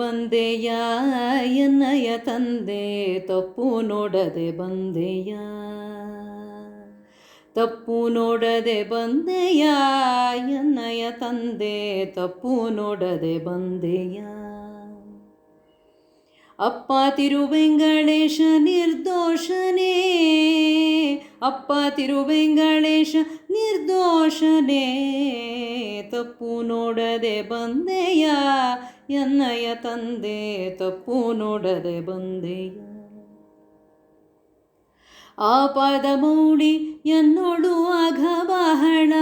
ಬಂದೆಯ? ಎನ್ನಯ ತಂದೆ, ತಪ್ಪು ನೋಡದೆ ಬಂದೆಯ? ತಪ್ಪು ನೋಡದೆ ಬಂದೆಯ? ಎನ್ನಯ ತಂದೆ, ತಪ್ಪು ನೋಡದೆ ಬಂದೆಯ? ಅಪ್ಪ ತಿರುವೆಂಗಳೇಶ ನಿರ್ದೋಷನೇ, ಅಪ್ಪ ತಿರುವೆಂಗಳೇಶ ನಿರ್ದೋಷನೇ, ತಪ್ಪು ನೋಡದೆ ಬಂದೆಯ? ಎನ್ನಯ ತಂದೆ ತಪ್ಪು ನೋಡದೆ ಬಂದೆಯ. ಆಪಾದ ಮೌಳಿ ಎನ್ನೋಡು ಅಘ ಬಹಳ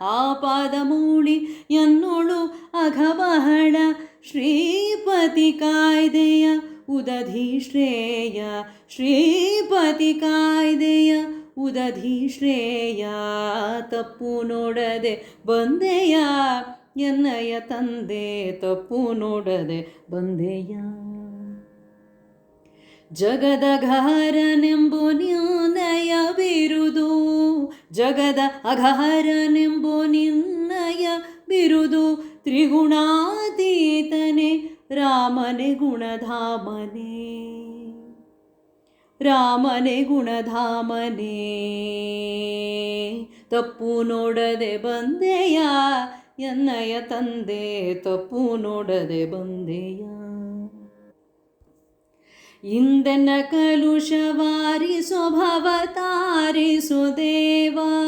ಆಪಾದ ಮೌಳಿ ಎನ್ನೋಡು ಅಘ ಬಹಳ ಶ್ರೀಪತಿ ಕಾಯ್ದೆಯ ಉದಧಿ ಶ್ರೇಯ ಶ್ರೀಪತಿ ಕಾಯ್ದೆಯ ಉದಧಿ ಶ್ರೇಯ ತಪ್ಪು ನೋಡದೆ ಬಂದೆಯ. ಎನ್ನಯ ತಂದೆ ತಪ್ಪು ನೋಡದೆ ಬಂದೆಯ. ಜಗದ ಘಾರನೆಂಬು ನಿನ್ನಯ ಬಿರುದು ಜಗದ ಅಘಾರನೆಂಬು ನಿನ್ನಯ ಬಿರುದು, ತ್ರಿಗುಣಾತೀತನೆ ರಾಮನೆ ಗುಣಧಾಮನೆ. ರಾಮನೆ ಗುಣಧಾಮನೆ, ತಪ್ಪು ನೋಡದೆ ಬಂದೆಯ. ಎನ್ನಯ ತಂದೆ, ತಪ್ಪು ನೋಡದೆ ಬಂದೆಯ. ಇಂದನ ಕಲುಷವಾರಿ ಸ್ವಭಾವ ತಾರಿಸು ದೇವಾ.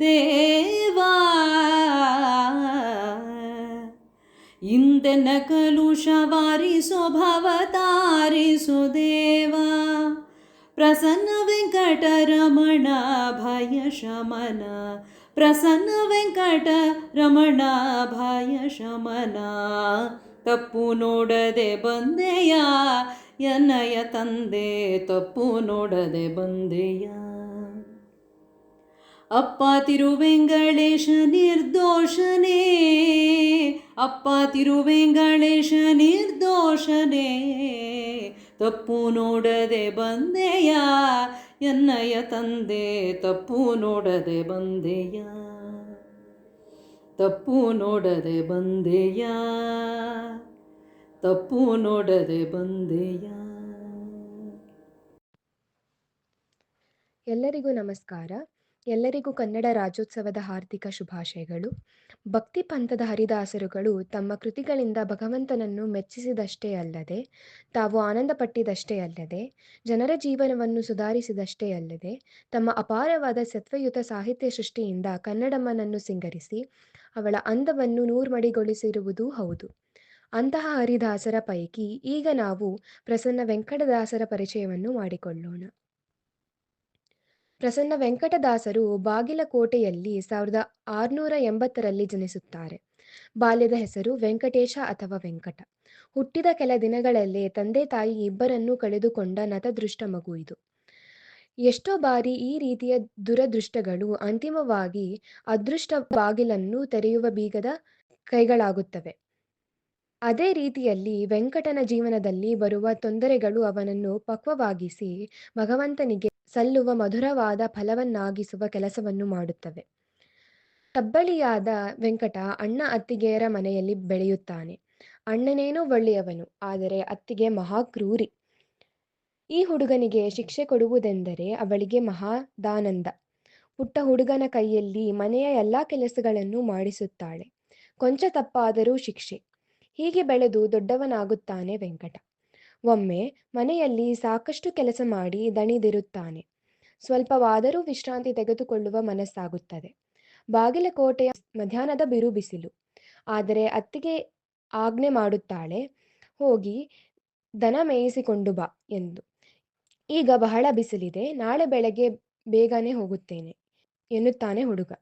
ದೇವಾ. ಇಂದನ ಕಲುಷವಾರಿ ಸ್ವಭಾವ ತಾರಿಸು ದೇವಾ. ಪ್ರಸನ್ನ ವೆಂಕಟರಮಣ ಭಯ ಶಮನ ಪ್ರಸನ್ನ ವೆಂಕಟರಮಣ ಭಯ ಶಮನ. ತಪ್ಪು ನೋಡದೆ ಬಂದೆಯ, ಎನ್ನಯ ತಂದೆ ತಪ್ಪು ನೋಡದೆ ಬಂದೆಯ. ಅಪ್ಪ ತಿರುವೆಂಗಳೇಶ ನಿರ್ದೋಷನೇ, ಅಪ್ಪ ತಿರುವೆಂಗಳೇಶ ನಿರ್ದೋಷನೇ. ತಪ್ಪು ನೋಡದೆ ಬಂದೆಯ ಎನ್ನಯ ತಂದೆ ತಪ್ಪು ನೋಡದೆ ಬಂದೆಯ? ತಪ್ಪು ನೋಡದೆ ಬಂದೆಯ? ತಪ್ಪು ನೋಡದೆ ಬಂದೆಯ? ಎಲ್ಲರಿಗೂ ನಮಸ್ಕಾರ. ಎಲ್ಲರಿಗೂ ಕನ್ನಡ ರಾಜ್ಯೋತ್ಸವದ ಹಾರ್ದಿಕ ಶುಭಾಶಯಗಳು. ಭಕ್ತಿ ಪಂಥದ ಹರಿದಾಸರುಗಳು ತಮ್ಮ ಕೃತಿಗಳಿಂದ ಭಗವಂತನನ್ನು ಮೆಚ್ಚಿಸಿದಷ್ಟೇ ಅಲ್ಲದೆ, ತಾವು ಆನಂದಪಟ್ಟಿದಷ್ಟೇ ಅಲ್ಲದೆ, ಜನರ ಜೀವನವನ್ನು ಸುಧಾರಿಸಿದಷ್ಟೇ ಅಲ್ಲದೆ, ತಮ್ಮ ಅಪಾರವಾದ ಸತ್ವಯುತ ಸಾಹಿತ್ಯ ಸೃಷ್ಟಿಯಿಂದ ಕನ್ನಡಮ್ಮನನ್ನು ಸಿಂಗರಿಸಿ, ಅವಳ ಅಂದವನ್ನು ನೂರ್ಮಡಿಗೊಳಿಸಿರುವುದೂ ಹೌದು. ಅಂತಹ ಹರಿದಾಸರ ಪೈಕಿ ಈಗ ನಾವು ಪ್ರಸನ್ನ ವೆಂಕಟದಾಸರ ಪರಿಚಯವನ್ನು ಮಾಡಿಕೊಳ್ಳೋಣ. ಪ್ರಸನ್ನ ವೆಂಕಟದಾಸರು ಬಾಗಿಲಕೋಟೆಯಲ್ಲಿ ಸಾವಿರದ ಆರುನೂರ ಎಂಬತ್ತರಲ್ಲಿ ಜನಿಸುತ್ತಾರೆ. ಬಾಲ್ಯದ ಹೆಸರು ವೆಂಕಟೇಶ ಅಥವಾ ವೆಂಕಟ. ಹುಟ್ಟಿದ ಕೆಲ ದಿನಗಳಲ್ಲೇ ತಂದೆ ತಾಯಿ ಇಬ್ಬರನ್ನೂ ಕಳೆದುಕೊಂಡ ನತದೃಷ್ಟ ಮಗು ಇದು. ಎಷ್ಟೋ ಬಾರಿ ಈ ರೀತಿಯ ದುರದೃಷ್ಟಗಳು ಅಂತಿಮವಾಗಿ ಅದೃಷ್ಟ ಬಾಗಿಲನ್ನು ತೆರೆಯುವ ಬೀಗದ ಕೈಗಳಾಗುತ್ತವೆ. ಅದೇ ರೀತಿಯಲ್ಲಿ ವೆಂಕಟನ ಜೀವನದಲ್ಲಿ ಬರುವ ತೊಂದರೆಗಳು ಅವನನ್ನು ಪಕ್ವವಾಗಿಸಿ ಭಗವಂತನಿಗೆ ಸಲ್ಲುವ ಮಧುರವಾದ ಫಲವನ್ನಾಗಿಸುವ ಕೆಲಸವನ್ನು ಮಾಡುತ್ತವೆ. ತಬ್ಬಲಿಯಾದ ವೆಂಕಟ ಅಣ್ಣ ಅತ್ತಿಗೆಯರ ಮನೆಯಲ್ಲಿ ಬೆಳೆಯುತ್ತಾನೆ. ಅಣ್ಣನೇನೋ ಒಳ್ಳೆಯವನು, ಆದರೆ ಅತ್ತಿಗೆ ಮಹಾ ಕ್ರೂರಿ ಈ ಹುಡುಗನಿಗೆ ಶಿಕ್ಷೆ ಕೊಡುವುದೆಂದರೆ ಅವಳಿಗೆ ಮಹಾದಾನಂದ. ಪುಟ್ಟ ಹುಡುಗನ ಕೈಯಲ್ಲಿ ಮನೆಯ ಎಲ್ಲಾ ಕೆಲಸಗಳನ್ನು ಮಾಡಿಸುತ್ತಾಳೆ. ಕೊಂಚ ತಪ್ಪಾದರೂ ಶಿಕ್ಷೆ. ಹೀಗೆ ಬೆಳೆದು ದೊಡ್ಡವನಾಗುತ್ತಾನೆ ವೆಂಕಟ? ಒಮ್ಮೆ ಮನೆಯಲ್ಲಿ ಸಾಕಷ್ಟು ಕೆಲಸ ಮಾಡಿ ದಣಿದಿರುತ್ತಾನೆ. ಸ್ವಲ್ಪವಾದರೂ ವಿಶ್ರಾಂತಿ ತೆಗೆದುಕೊಳ್ಳುವ ಮನಸ್ಸಾಗುತ್ತದೆ. ಬಾಗಿಲಕೋಟೆಯ ಮಧ್ಯಾಹ್ನದ ಬಿರು ಬಿಸಿಲು. ಆದರೆ ಅತ್ತಿಗೆ ಆಜ್ಞೆ ಮಾಡುತ್ತಾಳೆ, ಹೋಗಿ ದನ ಮೇಯಿಸಿಕೊಂಡು ಬಾ ಎಂದು. ಈಗ ಬಹಳ ಬಿಸಿಲಿದೆ. ನಾಳೆ ಬೆಳಗ್ಗೆ ಬೇಗನೆ ಹೋಗುತ್ತೇನೆ ಎನ್ನುತ್ತಾನೆ ಹುಡುಗ.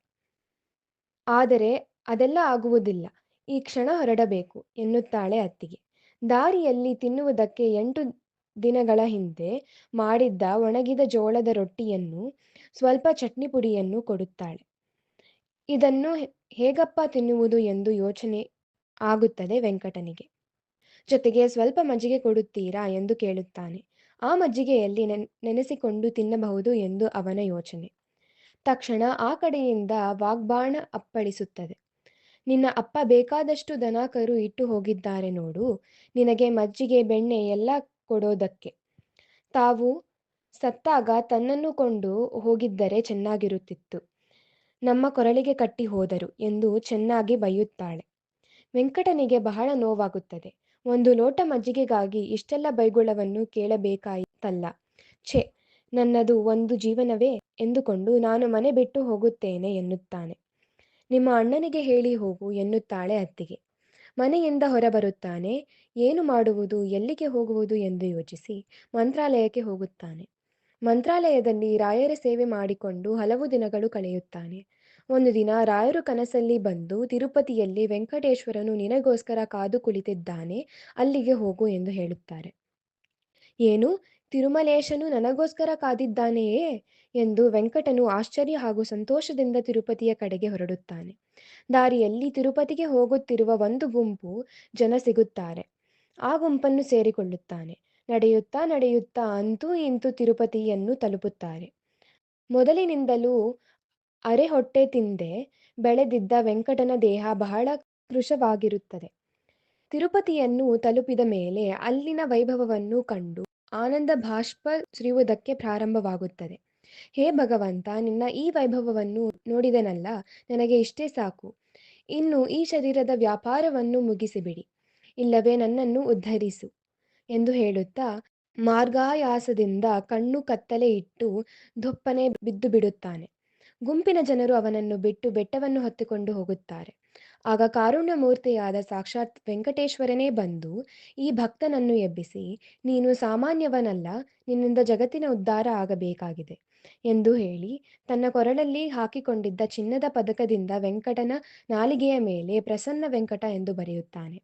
ಆದರೆ ಅದೆಲ್ಲ ಆಗುವುದಿಲ್ಲ. ಈ ಕ್ಷಣ ಹೊರಡಬೇಕು ಎನ್ನುತ್ತಾಳೆ ಅತ್ತಿಗೆ. ದಾರಿಯಲ್ಲಿ ತಿನ್ನುವುದಕ್ಕೆ ಎಂಟು ದಿನಗಳ ಹಿಂದೆ ಮಾಡಿದ್ದ ಒಣಗಿದ ಜೋಳದ ರೊಟ್ಟಿಯನ್ನು ಸ್ವಲ್ಪ ಚಟ್ನಿ ಪುಡಿಯನ್ನು ಕೊಡುತ್ತಾಳೆ. ಇದನ್ನು ಹೇಗಪ್ಪ ತಿನ್ನುವುದು ಎಂದು ಯೋಚನೆ ಆಗುತ್ತದೆ ವೆಂಕಟನಿಗೆ. ಜೊತೆಗೆ ಸ್ವಲ್ಪ ಮಜ್ಜಿಗೆ ಕೊಡುತ್ತೀರಾ ಎಂದು ಕೇಳುತ್ತಾನೆ. ಆ ಮಜ್ಜಿಗೆಯಲ್ಲಿ ನೆನ್, ನೆನೆಸಿಕೊಂಡು ತಿನ್ನಬಹುದು ಎಂದು ಅವನ ಯೋಚನೆ. ತಕ್ಷಣ ಆ ಕಡೆಯಿಂದ ವಾಗ್ಬಾಣ ಅಪ್ಪಳಿಸುತ್ತದೆ. ನಿನ್ನ ಅಪ್ಪ ಬೇಕಾದಷ್ಟು ದನ, ಕರು ಇಟ್ಟು ಹೋಗಿದ್ದಾರೆ ನೋಡು. ನಿನಗೆ ಮಜ್ಜಿಗೆ, ಬೆಣ್ಣೆ ಎಲ್ಲ ಕೊಡೋದಕ್ಕೆ. ತಾವು ಸತ್ತಾಗ ತನ್ನನ್ನು ಕೊಂಡು ಹೋಗಿದ್ದರೆ ಚೆನ್ನಾಗಿರುತ್ತಿತ್ತು. ನಮ್ಮ ಕೊರಳಿಗೆ ಕಟ್ಟಿ ಹೋದರು ಎಂದು ಚೆನ್ನಾಗಿ ಬೈಯುತ್ತಾಳೆ. ವೆಂಕಟನಿಗೆ ಬಹಳ ನೋವಾಗುತ್ತದೆ. ಒಂದು ಲೋಟ ಮಜ್ಜಿಗೆಗಾಗಿ ಇಷ್ಟೆಲ್ಲ ಬೈಗುಳವನ್ನು ಕೇಳಬೇಕಾಯಿತಲ್ಲ. ಛೆ, ನನ್ನದು ಒಂದು ಜೀವನವೇ ಎಂದುಕೊಂಡು ನಾನು ಮನೆ ಬಿಟ್ಟು ಹೋಗುತ್ತೇನೆ ಎನ್ನುತ್ತಾನೆ. ನಿಮ್ಮ ಅಣ್ಣನಿಗೆ ಹೇಳಿ ಹೋಗು ಎನ್ನುತ್ತಾಳೆ ಅತ್ತಿಗೆ. ಮನೆಯಿಂದ ಹೊರಬರುತ್ತಾನೆ, ಏನು ಮಾಡುವುದು, ಎಲ್ಲಿಗೆ ಹೋಗುವುದು ಎಂದು ಯೋಚಿಸಿ ಮಂತ್ರಾಲಯಕ್ಕೆ ಹೋಗುತ್ತಾನೆ. ಮಂತ್ರಾಲಯದಲ್ಲಿ ರಾಯರ ಸೇವೆ ಮಾಡಿಕೊಂಡು ಹಲವು ದಿನಗಳು ಕಳೆಯುತ್ತಾನೆ. ಒಂದು ದಿನ ರಾಯರು ಕನಸಲ್ಲಿ ಬಂದು ತಿರುಪತಿಯಲ್ಲಿ ವೆಂಕಟೇಶ್ವರನು ನಿನಗೋಸ್ಕರ ಕಾದು ಕುಳಿತಿದ್ದಾನೆ, ಅಲ್ಲಿಗೆ ಹೋಗು ಎಂದು ಹೇಳುತ್ತಾರೆ. ಏನು, ತಿರುಮಲೇಶನು ನನಗೋಸ್ಕರ ಕಾದಿದ್ದಾನೆಯೇ? ಎಂದು ವೆಂಕಟನು ಆಶ್ಚರ್ಯ ಹಾಗೂ ಸಂತೋಷದಿಂದ ತಿರುಪತಿಯ ಕಡೆಗೆ ಹೊರಡುತ್ತಾನೆ. ದಾರಿಯಲ್ಲಿ ತಿರುಪತಿಗೆ ಹೋಗುತ್ತಿರುವ ಒಂದು ಗುಂಪು ಜನ ಸಿಗುತ್ತಾರೆ. ಆ ಗುಂಪನ್ನು ಸೇರಿಕೊಳ್ಳುತ್ತಾನೆ. ನಡೆಯುತ್ತಾ ನಡೆಯುತ್ತಾ ಅಂತೂ ಇಂತೂ ತಿರುಪತಿಯನ್ನು ತಲುಪುತ್ತಾರೆ. ಮೊದಲಿನಿಂದಲೂ ಅರೆ ಹೊಟ್ಟೆ ತಿಂದೆ ಬೆಳೆದಿದ್ದ ವೆಂಕಟನ ದೇಹ ಬಹಳ ಕೃಶವಾಗಿರುತ್ತದೆ. ತಿರುಪತಿಯನ್ನು ತಲುಪಿದ ಮೇಲೆ ಅಲ್ಲಿನ ವೈಭವವನ್ನು ಕಂಡು ಆನಂದ ಭಾಷ್ಪ ಸುರಿಯುವುದಕ್ಕೆ ಪ್ರಾರಂಭವಾಗುತ್ತದೆ. ಹೇ ಭಗವಂತ, ನಿನ್ನ ಈ ವೈಭವವನ್ನು ನೋಡಿದೆನಲ್ಲ? ನನಗೆ ಇಷ್ಟೇ ಸಾಕು. ಇನ್ನು ಈ ಶರೀರದ ವ್ಯಾಪಾರವನ್ನು ಮುಗಿಸಿಬಿಡಿ. ಇಲ್ಲವೇ ನನ್ನನ್ನು ಉದ್ಧರಿಸು ಎಂದು ಹೇಳುತ್ತಾ ಮಾರ್ಗಾಯಾಸದಿಂದ ಕಣ್ಣು ಕತ್ತಲೆ ಇಟ್ಟು ಧೊಪ್ಪನೆ ಬಿದ್ದು ಬಿಡುತ್ತಾನೆ. ಗುಂಪಿನ ಜನರು ಅವನನ್ನು ಬಿಟ್ಟು ಬೆಟ್ಟವನ್ನು ಹೊತ್ತುಕೊಂಡು ಹೋಗುತ್ತಾರೆ. ಆಗ ಕಾರುಣ್ಯಮೂರ್ತಿಯಾದ ಸಾಕ್ಷಾತ್ ವೆಂಕಟೇಶ್ವರನೇ ಬಂದು ಈ ಭಕ್ತನನ್ನು ಎಬ್ಬಿಸಿ, ನೀನು ಸಾಮಾನ್ಯವನಲ್ಲ, ನಿನ್ನಿಂದ ಜಗತ್ತಿನ ಉದ್ಧಾರ ಆಗಬೇಕಾಗಿದೆ. ಎಂದು ಹೇಳಿ ತನ್ನ ಕೊರಳಲ್ಲಿ ಹಾಕಿಕೊಂಡಿದ್ದ ಚಿನ್ನದ ಪದಕದಿಂದ ವೆಂಕಟನ ನಾಲಿಗೆಯ ಮೇಲೆ ಪ್ರಸನ್ನ ವೆಂಕಟ ಎಂದು ಬರೆಯುತ್ತಾನೆ.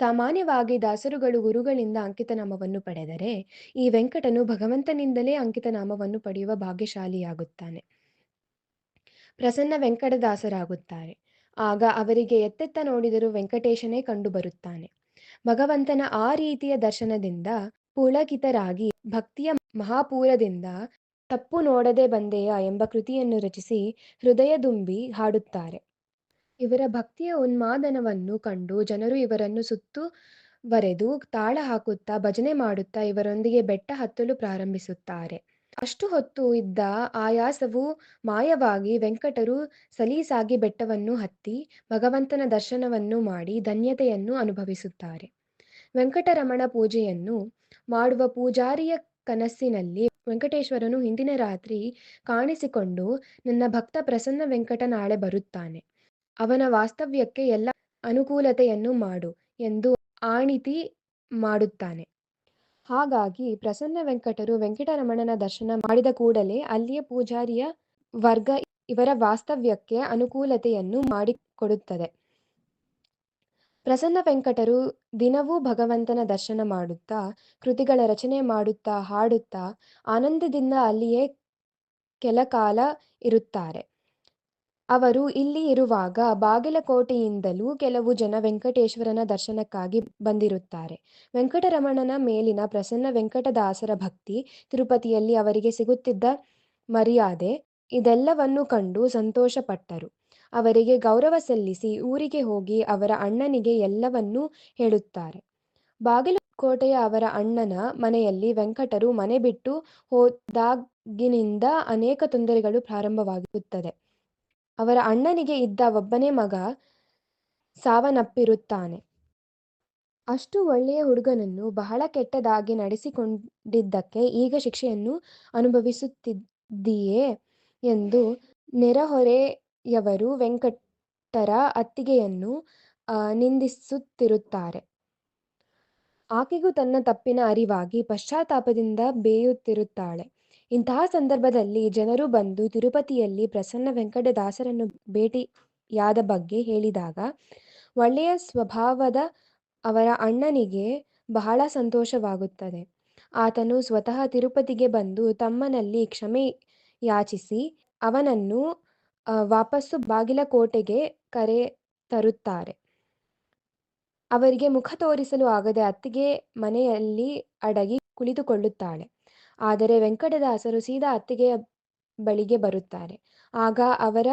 ಸಾಮಾನ್ಯವಾಗಿ ದಾಸರುಗಳು ಗುರುಗಳಿಂದ ಅಂಕಿತನಾಮವನ್ನು ಪಡೆದರೆ ಈ ವೆಂಕಟನು ಭಗವಂತನಿಂದಲೇ ಅಂಕಿತನಾಮವನ್ನು ಪಡೆಯುವ ಭಾಗ್ಯಶಾಲಿಯಾಗುತ್ತಾನೆ. ಪ್ರಸನ್ನ ವೆಂಕಟದಾಸರಾಗುತ್ತಾರೆ ಆಗ ಅವರಿಗೆ ಎತ್ತೆತ್ತ ನೋಡಿದರೂ ವೆಂಕಟೇಶನೇ ಕಂಡುಬರುತ್ತಾನೆ ಭಗವಂತನ ಆ ರೀತಿಯ ದರ್ಶನದಿಂದ ಪುಳಕಿತರಾಗಿ ಭಕ್ತಿಯ ಮಹಾಪೂರದಿಂದ ತಪ್ಪು ನೋಡದೆ ಬಂದೆಯ ಎಂಬ ಕೃತಿಯನ್ನು ರಚಿಸಿ ಹೃದಯದುಂಬಿ ಹಾಡುತ್ತಾರೆ. ಇವರ ಭಕ್ತಿಯ ಉನ್ಮಾದನವನ್ನು ಕಂಡು ಜನರು ಇವರನ್ನು ಸುತ್ತುವರೆದು ತಾಳ ಹಾಕುತ್ತಾ ಭಜನೆ ಮಾಡುತ್ತಾ ಇವರೊಂದಿಗೆ ಬೆಟ್ಟ ಹತ್ತಲು ಪ್ರಾರಂಭಿಸುತ್ತಾರೆ. ಅಷ್ಟು ಹೊತ್ತು ಇದ್ದ ಆಯಾಸವು ಮಾಯವಾಗಿ ವೆಂಕಟರು ಸಲೀಸಾಗಿ ಬೆಟ್ಟವನ್ನು ಹತ್ತಿ ಭಗವಂತನ ದರ್ಶನವನ್ನು ಮಾಡಿ ಧನ್ಯತೆಯನ್ನು ಅನುಭವಿಸುತ್ತಾರೆ. ವೆಂಕಟರಮಣ ಪೂಜೆಯನ್ನು ಮಾಡುವ ಪೂಜಾರಿಯ ಕನಸಿನಲ್ಲಿ ವೆಂಕಟೇಶ್ವರನು ಹಿಂದಿನ ರಾತ್ರಿ ಕಾಣಿಸಿಕೊಂಡು ನನ್ನ ಭಕ್ತ ಪ್ರಸನ್ನ ವೆಂಕಟ ನಾಳೆ ಬರುತ್ತಾನೆ. ಅವನ ವಾಸ್ತವ್ಯಕ್ಕೆ ಎಲ್ಲ ಅನುಕೂಲತೆಯನ್ನು ಮಾಡು ಎಂದು ಆಣಿತಿ ಮಾಡುತ್ತಾನೆ. ಹಾಗಾಗಿ ಪ್ರಸನ್ನ ವೆಂಕಟರು ವೆಂಕಟರಮಣನ ದರ್ಶನ ಮಾಡಿದ ಕೂಡಲೇ ಅಲ್ಲಿಯ ಪೂಜಾರಿಯ ವರ್ಗ ಇವರ ವಾಸ್ತವ್ಯಕ್ಕೆ ಅನುಕೂಲತೆಯನ್ನು ಮಾಡಿಕೊಡುತ್ತದೆ. ಪ್ರಸನ್ನ ವೆಂಕಟರು ದಿನವೂ ಭಗವಂತನ ದರ್ಶನ ಮಾಡುತ್ತಾ, ಕೃತಿಗಳ ರಚನೆ ಮಾಡುತ್ತಾ, ಹಾಡುತ್ತಾ, ಆನಂದದಿಂದ ಅಲ್ಲಿಯೇ ಕೆಲಕಾಲ ಇರುತ್ತಾರೆ. ಅವರು ಇಲ್ಲಿ ಇರುವಾಗ ಬಾಗಲಕೋಟೆಯಿಂದಲೂ ಕೆಲವು ಜನ ವೆಂಕಟೇಶ್ವರನ ದರ್ಶನಕ್ಕಾಗಿ ಬಂದಿರುತ್ತಾರೆ. ವೆಂಕಟರಮಣನ ಮೇಲಿನ ಪ್ರಸನ್ನ ವೆಂಕಟದಾಸರ ಭಕ್ತಿ ತಿರುಪತಿಯಲ್ಲಿ ಅವರಿಗೆ ಸಿಗುತ್ತಿದ್ದ ಮರ್ಯಾದೆ ಇದೆಲ್ಲವನ್ನು ಕಂಡು ಸಂತೋಷಪಟ್ಟರು. ಅವರಿಗೆ ಗೌರವ ಸಲ್ಲಿಸಿ ಊರಿಗೆ ಹೋಗಿ ಅವರ ಅಣ್ಣನಿಗೆ ಎಲ್ಲವನ್ನೂ ಹೇಳುತ್ತಾರೆ. ಬಾಗಲಕೋಟೆಯ ಅವರ ಅಣ್ಣನ ಮನೆಯಲ್ಲಿ ವೆಂಕಟರು ಮನೆ ಬಿಟ್ಟು ಹೋದಾಗಿನಿಂದ ಅನೇಕ ತೊಂದರೆಗಳು ಪ್ರಾರಂಭವಾಗುತ್ತದೆ. ಅವರ ಅಣ್ಣನಿಗೆ ಇದ್ದ ಒಬ್ಬನೇ ಮಗ ಸಾವನ್ನಪ್ಪಿರುತ್ತಾನೆ. ಅಷ್ಟು ಒಳ್ಳೆಯ ಹುಡುಗನನ್ನು ಬಹಳ ಕೆಟ್ಟದಾಗಿ ನಡೆಸಿಕೊಂಡಿದ್ದಕ್ಕೆ ಈಗ ಶಿಕ್ಷೆಯನ್ನು ಅನುಭವಿಸುತ್ತಿದ್ದೀಯೇ ಎಂದು ನೆರೆಹೊರೆಯವರು ವೆಂಕಟರ ಅತ್ತಿಗೆಯನ್ನು ನಿಂದಿಸುತ್ತಿರುತ್ತಾರೆ. ಆಕೆಗೂ ತನ್ನ ತಪ್ಪಿನ ಅರಿವಾಗಿ ಪಶ್ಚಾತ್ತಾಪದಿಂದ ಬೇಯುತ್ತಿರುತ್ತಾಳೆ. ಇಂತಹ ಸಂದರ್ಭದಲ್ಲಿ ಜನರು ಬಂದು ತಿರುಪತಿಯಲ್ಲಿ ಪ್ರಸನ್ನ ವೆಂಕಟದಾಸರನ್ನು ಭೇಟಿಯಾದ ಬಗ್ಗೆ ಹೇಳಿದಾಗ, ಒಳ್ಳೆಯ ಸ್ವಭಾವದ ಅವರ ಅಣ್ಣನಿಗೆ ಬಹಳ ಸಂತೋಷವಾಗುತ್ತದೆ. ಆತನು ಸ್ವತಃ ತಿರುಪತಿಗೆ ಬಂದು ತಮ್ಮನಲ್ಲಿ ಕ್ಷಮೆ ಯಾಚಿಸಿ, ಅವನನ್ನು ವಾಪಸ್ಸು ಬಾಗಿಲಕೋಟೆಗೆ ಕರೆ ತರುತ್ತಾರೆ. ಅವರಿಗೆ ಮುಖ ತೋರಿಸಲು ಆಗದೆ ಅತ್ತಿಗೆ ಮನೆಯಲ್ಲಿ ಅಡಗಿ ಕುಳಿತುಕೊಳ್ಳುತ್ತಾಳೆ. ಆದರೆ ವೆಂಕಟದಾಸರು ಸೀದಾ ಅತ್ತಿಗೆಯ ಬಳಿಗೆ ಬರುತ್ತಾರೆ. ಆಗ ಅವರ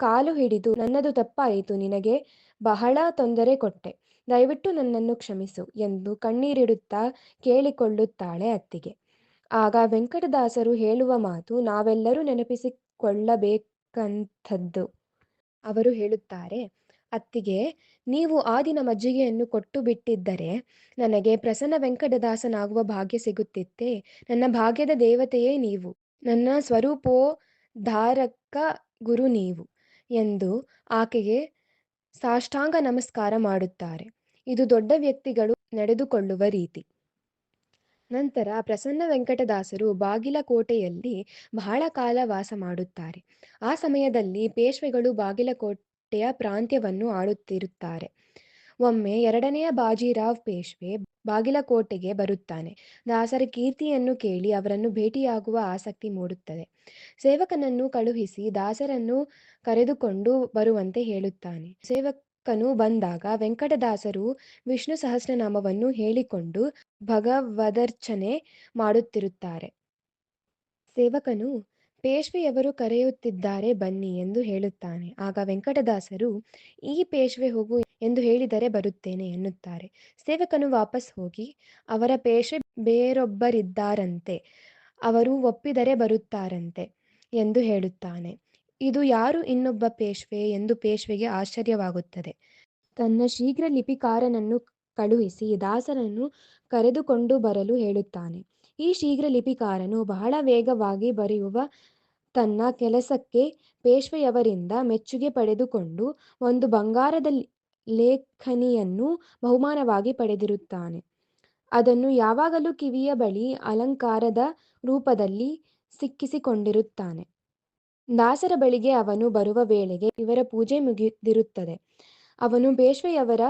ಕಾಲು ಹಿಡಿದು, ನನ್ನದು ತಪ್ಪಾಯಿತು, ನಿನಗೆ ಬಹಳ ತೊಂದರೆ ಕೊಟ್ಟೆ. ದಯವಿಟ್ಟು ನನ್ನನ್ನು ಕ್ಷಮಿಸು ಎಂದು ಕಣ್ಣೀರಿಡುತ್ತಾ ಕೇಳಿಕೊಳ್ಳುತ್ತಾಳೆ ಅತ್ತಿಗೆ. ಆಗ ವೆಂಕಟದಾಸರು ಹೇಳುವ ಮಾತು, ನಾವೆಲ್ಲರೂ ನೆನಪಿಸಿಕೊಳ್ಳಬೇಕಂಥದ್ದು ಅವರು ಹೇಳುತ್ತಾರೆ, ಅತ್ತಿಗೆ, ನೀವು ಆ ದಿನ ಮಜ್ಜಿಗೆಯನ್ನು ಕೊಟ್ಟು ಬಿಟ್ಟಿದ್ದರೆ ನನಗೆ ಪ್ರಸನ್ನ ವೆಂಕಟದಾಸನಾಗುವ ಭಾಗ್ಯ ಸಿಗುತ್ತಿತ್ತೇ? ನನ್ನ ಭಾಗ್ಯದ ದೇವತೆಯೇ ನೀವು. ನನ್ನ ಸ್ವರೂಪೋದ್ಧಾರಕ ಗುರು ನೀವು ಎಂದು ಆಕೆಗೆ ಸಾಷ್ಟಾಂಗ ನಮಸ್ಕಾರ ಮಾಡುತ್ತಾರೆ. ಇದು ದೊಡ್ಡ ವ್ಯಕ್ತಿಗಳು ನಡೆದುಕೊಳ್ಳುವ ರೀತಿ. ನಂತರ ಪ್ರಸನ್ನ ವೆಂಕಟದಾಸರು ಬಾಗಿಲಕೋಟೆಯಲ್ಲಿ ಬಹಳ ಕಾಲ ವಾಸ ಮಾಡುತ್ತಾರೆ. ಆ ಸಮಯದಲ್ಲಿ ಪೇಶ್ವೆಗಳು ಬಾಗಿಲಕೋಟೆಯ ಪ್ರಾಂತ್ಯವನ್ನು ಆಳುತ್ತಿರುತ್ತಾರೆ. ಒಮ್ಮೆ ಎರಡನೆಯ ಬಾಜಿರಾವ್ ಪೇಶ್ವೆ ಬಾಗಿಲಕೋಟೆಗೆ ಬರುತ್ತಾನೆ. ದಾಸರ ಕೀರ್ತಿಯನ್ನು ಕೇಳಿ ಅವರನ್ನು ಭೇಟಿಯಾಗುವ ಆಸಕ್ತಿ ಮೂಡುತ್ತದೆ. ಸೇವಕನನ್ನು ಕಳುಹಿಸಿ ದಾಸರನ್ನು ಕರೆದುಕೊಂಡು ಬರುವಂತೆ ಹೇಳುತ್ತಾನೆ. ಸೇವಕನು ಬಂದಾಗ ವೆಂಕಟದಾಸರು ವಿಷ್ಣು ಸಹಸ್ರನಾಮವನ್ನು ಹೇಳಿಕೊಂಡು ಭಗವದರ್ಚನೆ ಮಾಡುತ್ತಿರುತ್ತಾರೆ. ಸೇವಕನು, ಪೇಶ್ವೆಯವರು ಕರೆಯುತ್ತಿದ್ದಾರೆ ಬನ್ನಿ ಎಂದು ಹೇಳುತ್ತಾನೆ. ಆಗ ವೆಂಕಟದಾಸರು, ಈ ಪೇಶ್ವೆ ಹೋಗು ಎಂದು ಹೇಳಿದರೆ ಬರುತ್ತೇನೆ ಎನ್ನುತ್ತಾರೆ. ಸೇವಕನು ವಾಪಸ್ ಹೋಗಿ, ಅವರ ಪೇಶ್ವೆ ಬೇರೊಬ್ಬರಿದ್ದಾರಂತೆ, ಅವರು ಒಪ್ಪಿದರೆ ಬರುತ್ತಾರಂತೆ ಎಂದು ಹೇಳುತ್ತಾನೆ. ಇದು ಯಾರು ಇನ್ನೊಬ್ಬ ಪೇಶ್ವೆ ಎಂದು ಪೇಶ್ವೆಗೆ ಆಶ್ಚರ್ಯವಾಗುತ್ತದೆ. ತನ್ನ ಶೀಘ್ರ ಲಿಪಿಕಾರನನ್ನು ಕಳುಹಿಸಿ ದಾಸನನ್ನು ಕರೆದುಕೊಂಡು ಬರಲು ಹೇಳುತ್ತಾನೆ. ಈ ಶೀಘ್ರ ಲಿಪಿಕಾರನು ಬಹಳ ವೇಗವಾಗಿ ಬರೆಯುವ ತನ್ನ ಕೆಲಸಕ್ಕೆ ಪೇಶ್ವೆಯವರಿಂದ ಮೆಚ್ಚುಗೆ ಪಡೆದುಕೊಂಡು ಒಂದು ಬಂಗಾರದ ಲೇಖನಿಯನ್ನು ಬಹುಮಾನವಾಗಿ ಪಡೆದಿರುತ್ತಾನೆ. ಅದನ್ನು ಯಾವಾಗಲೂ ಕಿವಿಯ ಬಳಿ ಅಲಂಕಾರದ ರೂಪದಲ್ಲಿ ಸಿಕ್ಕಿಸಿಕೊಂಡಿರುತ್ತಾನೆ. ದಾಸರ ಬಳಿಗೆ ಅವನು ಬರುವ ವೇಳೆಗೆ ಇವರ ಪೂಜೆ ಮುಗಿದಿರುತ್ತದೆ. ಅವನು ಪೇಶ್ವೆಯವರ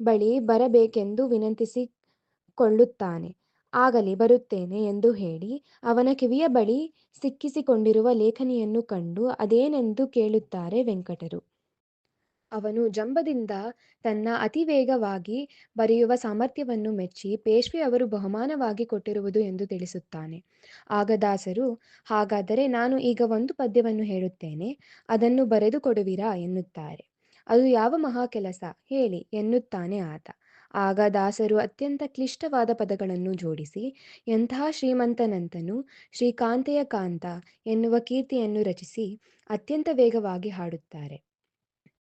ಬಳಿ ಬರಬೇಕೆಂದು ವಿನಂತಿಸಿಕೊಳ್ಳುತ್ತಾನೆ. ಆಗಲಿ, ಬರುತ್ತೇನೆ ಎಂದು ಹೇಳಿ ಅವನ ಕಿವಿಯ ಬಳಿ ಸಿಕ್ಕಿಸಿಕೊಂಡಿರುವ ಲೇಖನಿಯನ್ನು ಕಂಡು ಅದೇನೆಂದು ಕೇಳುತ್ತಾರೆ ವೆಂಕಟರು. ಅವನು ಜಂಬದಿಂದ ತನ್ನ ಅತಿ ವೇಗವಾಗಿ ಬರೆಯುವ ಸಾಮರ್ಥ್ಯವನ್ನು ಮೆಚ್ಚಿ ಪೇಶ್ವೆ ಅವರು ಬಹುಮಾನವಾಗಿ ಕೊಟ್ಟಿರುವುದು ಎಂದು ತಿಳಿಸುತ್ತಾನೆ. ಆಗ ದಾಸರು, ಹಾಗಾದರೆ ನಾನು ಈಗ ಒಂದು ಪದ್ಯವನ್ನು ಹೇಳುತ್ತೇನೆ, ಅದನ್ನು ಬರೆದು ಕೊಡುವಿರಾ ಎನ್ನುತ್ತಾರೆ. ಅದು ಯಾವ ಮಹಾ ಕೆಲಸ? ಹೇಳಿ, ಎನ್ನುತ್ತಾನೆ ಆತ. ಆಗ ದಾಸರು ಅತ್ಯಂತ ಕ್ಲಿಷ್ಟವಾದ ಪದಗಳನ್ನು ಜೋಡಿಸಿ ಎಂತಹ ಶ್ರೀಮಂತನಂತನು ಶ್ರೀಕಾಂತೆಯ ಕಾಂತ ಎನ್ನುವ ಕೀರ್ತಿಯನ್ನು ರಚಿಸಿ ಅತ್ಯಂತ ವೇಗವಾಗಿ ಹಾಡುತ್ತಾರೆ.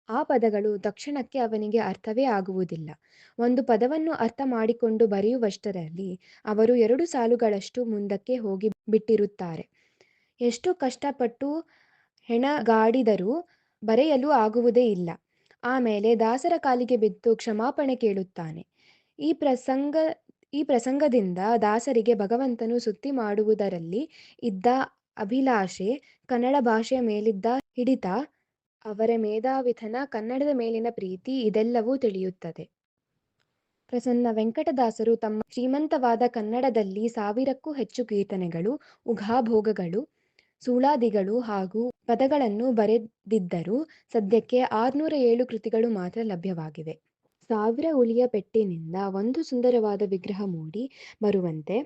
ಆ ಪದಗಳು ತಕ್ಷಣಕ್ಕೆ ಅವನಿಗೆ ಅರ್ಥವೇ ಆಗುವುದಿಲ್ಲ. ಒಂದು ಪದವನ್ನು ಅರ್ಥ ಮಾಡಿಕೊಂಡು ಬರೆಯುವಷ್ಟರಲ್ಲಿ ಅವರು ಎರಡು ಸಾಲುಗಳಷ್ಟು ಮುಂದಕ್ಕೆ ಹೋಗಿ ಬಿಟ್ಟಿರುತ್ತಾರೆ. ಎಷ್ಟು ಕಷ್ಟಪಟ್ಟು ಹೆಣಗಾಡಿದರೂ ಬರೆಯಲು ಆಗುವುದೇ ಇಲ್ಲ. ಆಮೇಲೆ ದಾಸರ ಕಾಲಿಗೆ ಬಿದ್ದು ಕ್ಷಮಾಪಣೆ ಕೇಳುತ್ತಾನೆ. ಈ ಪ್ರಸಂಗ, ಈ ಪ್ರಸಂಗದಿಂದ ದಾಸರಿಗೆ ಭಗವಂತನು ಸುತ್ತಿ ಮಾಡುವುದರಲ್ಲಿ ಇದ್ದ ಅಭಿಲಾಷೆ ಕನ್ನಡ ಭಾಷೆಯ ಮೇಲಿದ್ದ ಹಿಡಿತ ಅವರ ಮೇಧಾವಿತನ ಕನ್ನಡದ ಮೇಲಿನ ಪ್ರೀತಿ ಇದೆಲ್ಲವೂ ತಿಳಿಯುತ್ತದೆ. ಪ್ರಸನ್ನ ವೆಂಕಟದಾಸರು ತಮ್ಮ ಶ್ರೀಮಂತವಾದ ಕನ್ನಡದಲ್ಲಿ ಸಾವಿರಕ್ಕೂ ಹೆಚ್ಚು ಕೀರ್ತನೆಗಳು, ಉಘಾಭೋಗಗಳು, ಸೂಳಾದಿಗಳು ಹಾಗೂ ಪದಗಳನ್ನು ಬರೆದಿದ್ದರೂ ಸದ್ಯಕ್ಕೆ ಆರುನೂರ ಏಳು ಕೃತಿಗಳು ಮಾತ್ರ ಲಭ್ಯವಾಗಿವೆ. ಸಾವಿರ ಉಳಿಯ ಪೆಟ್ಟಿನಿಂದ ಒಂದು ಸುಂದರವಾದ ವಿಗ್ರಹ ಮೂಡಿ ಬರುವಂತೆ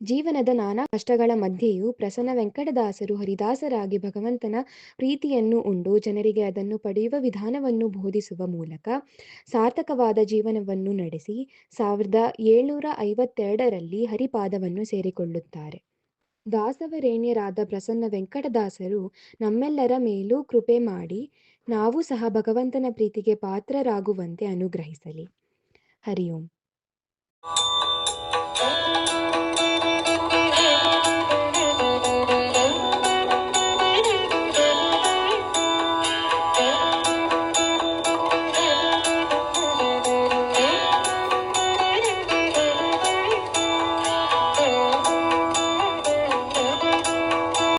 ಜೀವನದ ನಾನಾ ಕಷ್ಟಗಳ ಮಧ್ಯೆಯೂ ಪ್ರಸನ್ನ ವೆಂಕಟದಾಸರು ಹರಿದಾಸರಾಗಿ ಭಗವಂತನ ಪ್ರೀತಿಯನ್ನು ಉಂಡು. ಜನರಿಗೆ ಅದನ್ನು ಪಡೆಯುವ ವಿಧಾನವನ್ನು ಬೋಧಿಸುವ ಮೂಲಕ ಸಾರ್ಥಕವಾದ ಜೀವನವನ್ನು ನಡೆಸಿ ಸಾವಿರದ ಏಳ್ನೂರ ಐವತ್ತೆರಡರಲ್ಲಿ ಹರಿಪಾದವನ್ನು ಸೇರಿಕೊಳ್ಳುತ್ತಾರೆ. ದಾಸವರೇಣ್ಯರಾದ ಪ್ರಸನ್ನ ವೆಂಕಟದಾಸರು ನಮ್ಮೆಲ್ಲರ ಮೇಲೂ ಕೃಪೆ ಮಾಡಿ ನಾವು ಸಹ ಭಗವಂತನ ಪ್ರೀತಿಗೆ ಪಾತ್ರರಾಗುವಂತೆ ಅನುಗ್ರಹಿಸಲಿ. ಹರಿ ಓಂ.